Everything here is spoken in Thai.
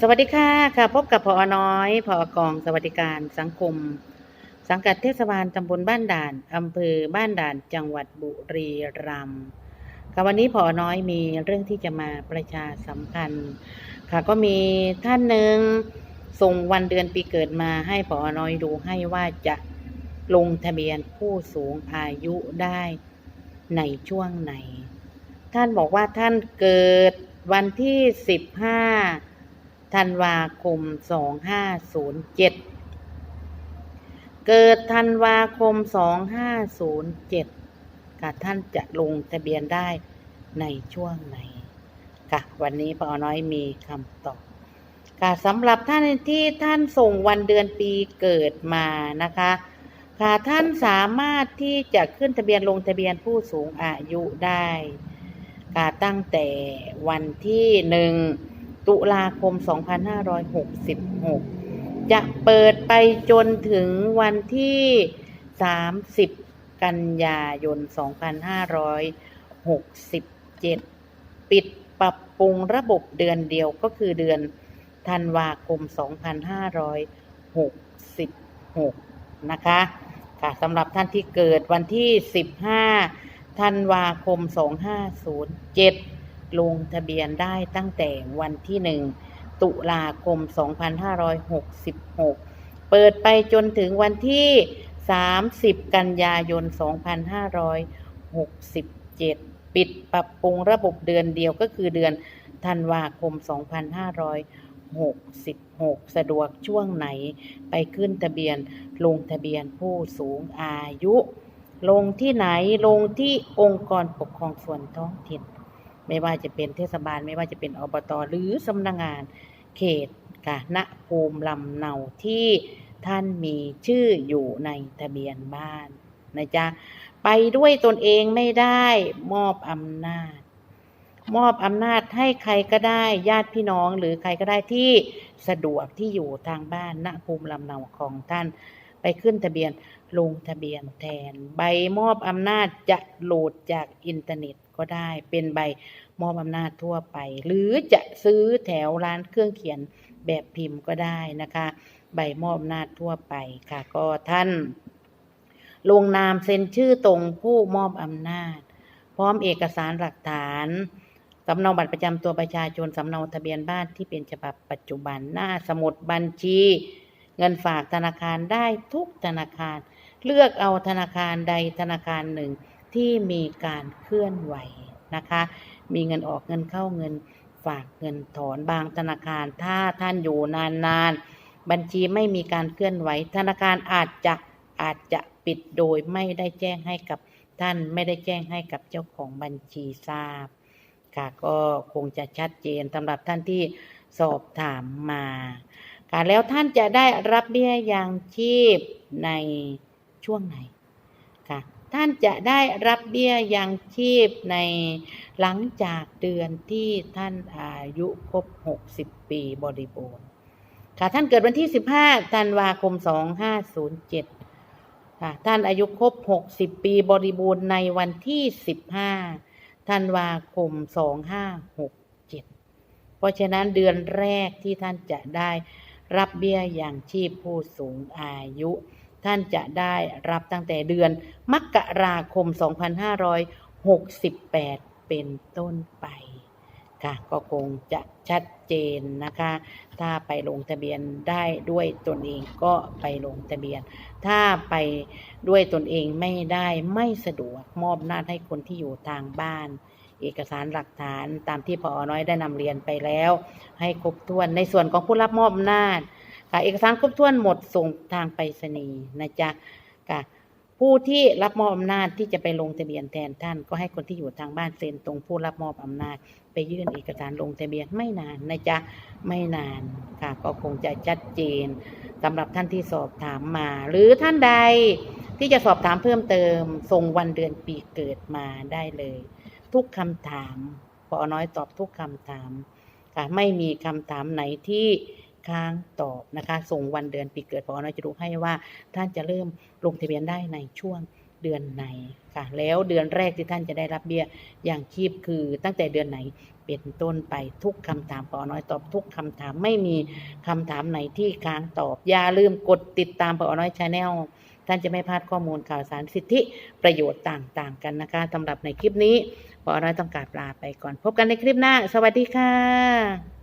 สวัสดีค่ะค่ะพบกับพอน้อยพอกองสวัสดิการสังคม สังกัดเทศบาลตำบลบ้านด่านอำเภอบ้านด่านจังหวัดบุรีรัมย์ค่ะวันนี้พอน้อยมีเรื่องที่จะมาประชาสัมพันธ์ค่ะก็มีท่านหนึ่งส่งวันเดือนปีเกิดมาให้พอน้อยดูให้ว่าจะลงทะเบียนผู้สูงอายุได้ในช่วงไหน ท่านบอกว่าท่านเกิดวันที่สิบห้า ธันวาคม 2507 เกิดธันวาคม 2507 ค่ะท่านจะลงทะเบียนได้ในช่วงไหน ค่ะ วันนี้ปอน้อยมีคำตอบ ค่ะสำหรับท่านที่ท่านส่งวันเดือนปีเกิดมานะคะ ค่ะท่านสามารถที่จะขึ้นทะเบียนลงทะเบียนผู้สูงอายุได้ ค่ะตั้งแต่วันที่หนึ่ง ตุลาคม 2566 จะเปิดไปจนถึงวันที่ 30 กันยายน 2567 ปิดปรับปรุงระบบเดือนเดียวก็คือเดือนธันวาคม 2566 นะคะค่ะสำหรับท่านที่เกิดวันที่ 15 ธันวาคม 2507 ลงทะเบียนได้ตั้งแต่วันที่หนึ่งตุลาคม 2566 เปิดไปจนถึงวันที่ 30 กันยายน 2567 ปิดปรับปรุงระบบเดือนเดียวก็คือเดือนธันวาคม 2566 สะดวกช่วงไหนไปขึ้นทะเบียนลงทะเบียนผู้สูงอายุ ลงที่ไหนลงที่องค์กรปกครองส่วนท้องถิ่น ไม่ว่าจะเป็นเทศบาล ไม่ว่าจะเป็นอบตหรือสำนักงานเขตกะณภูมิลำเนาที่ท่านมีชื่ออยู่ในทะเบียนบ้านนะจ๊ะไปด้วยตนเองไม่ได้มอบอำนาจ มอบอำนาจให้ใครก็ได้ญาติพี่น้องหรือใครก็ได้ที่สะดวกที่อยู่ทางบ้านณภูมิลำเนาของท่านไปขึ้นทะเบียนลงทะเบียนแทน ใบมอบอำนาจจะโหลดจากอินเทอร์เน็ต ก็ได้เป็นใบมอบอำนาจทั่วไป หรือจะซื้อแถวร้านเครื่องเขียนแบบพิมพ์ก็ได้นะคะ ใบมอบอำนาจทั่วไปค่ะ ก็ท่าน ลงนามเซ็นชื่อตรงผู้มอบอำนาจ พร้อมเอกสารหลักฐานสำเนาบัตรประจำตัวประชาชนสำเนาทะเบียนบ้านที่เป็นฉบับปัจจุบันหน้าสมุดบัญชี เงินฝากธนาคารได้ทุกธนาคาร เลือกเอาธนาคารใดธนาคารหนึ่ง ที่มีการเคลื่อนไหวนะคะ มีเงินออกเงินเข้าเงินฝากเงินถอนบางธนาคาร ถ้าท่านอยู่นานๆ บัญชีไม่มีการเคลื่อนไหว ธนาคารอาจจะอาจจะปิดโดยไม่ได้แจ้งให้กับท่านไม่ได้แจ้งให้กับเจ้าของบัญชีทราบ ค่ะก็คงจะชัดเจนสำหรับท่านที่สอบถามมาค่ะแล้วท่านจะได้รับเบี้ยยังชีพในช่วงไหนค่ะ ท่านจะได้รับเบี้ยยังชีพในหลังจากเดือนที่ท่านอายุครบ 60 ปีบริบูรณ์ค่ะท่านเกิดวันที่ 15 ธันวาคม 2507 ค่ะท่านอายุครบ 60 ปีบริบูรณ์ในวันที่ 15 ธันวาคม 2567 เพราะฉะนั้นเดือนแรกที่ท่านจะได้รับเบี้ยอย่างชีพผู้สูงอายุ ท่านจะได้รับตั้งแต่เดือนมกราคม 2568 เป็นต้นไปค่ะก็คงจะชัดเจนนะคะ ถ้าไปลงทะเบียนได้ด้วยตนเองก็ไปลงทะเบียน ถ้าไปด้วยตนเองไม่ได้ไม่สะดวกมอบหน้าให้คนที่อยู่ทางบ้าน เอกสารหลักฐานตามที่พอน้อยได้นำเรียนไปแล้ว ให้ครบถ้วนในส่วนของผู้รับมอบอำนาจ ค่ะเอกสารครบถ้วนหมดส่งทางไปรษณีย์นะจ๊ะค่ะผู้ที่รับมอบอำนาจที่จะไปลงทะเบียนแทนท่าน ก็ให้คนที่อยู่ทางบ้านเซ็นตรงผู้รับมอบอำนาจ ไปยื่นเอกสารลงทะเบียนไม่นานนะจ๊ะไม่นานค่ะ ก็คงจะชัดเจนสำหรับท่านที่สอบถามมา หรือท่านใดที่จะสอบถามเพิ่มเติมส่งวันเดือนปีเกิดมาได้เลย ทุกคำถามพอน้อยตอบทุกคำถามค่ะไม่มีคำถามไหนที่ ค้างตอบนะคะ ส่งวันเดือนปีเกิดพอน้อยจะรู้ให้ว่าท่านจะเริ่มลงทะเบียนได้ในช่วงเดือนไหนค่ะ แล้วเดือนแรกที่ท่านจะได้รับเบี้ยอย่างชีพคือตั้งแต่เดือนไหนเป็นต้นไปทุกคำถามปอน้อยตอบทุกคำถามไม่มีคำถามไหนที่ค้างตอบ อย่าลืมกดติดตามปอน้อยชาแนลท่านจะไม่พลาดข้อมูลข่าวสารสิทธิประโยชน์ต่างๆ กันนะคะสำหรับในคลิปนี้ปอน้อยต้องกาบลาไปก่อน พบกันในคลิปหน้า สวัสดีค่ะ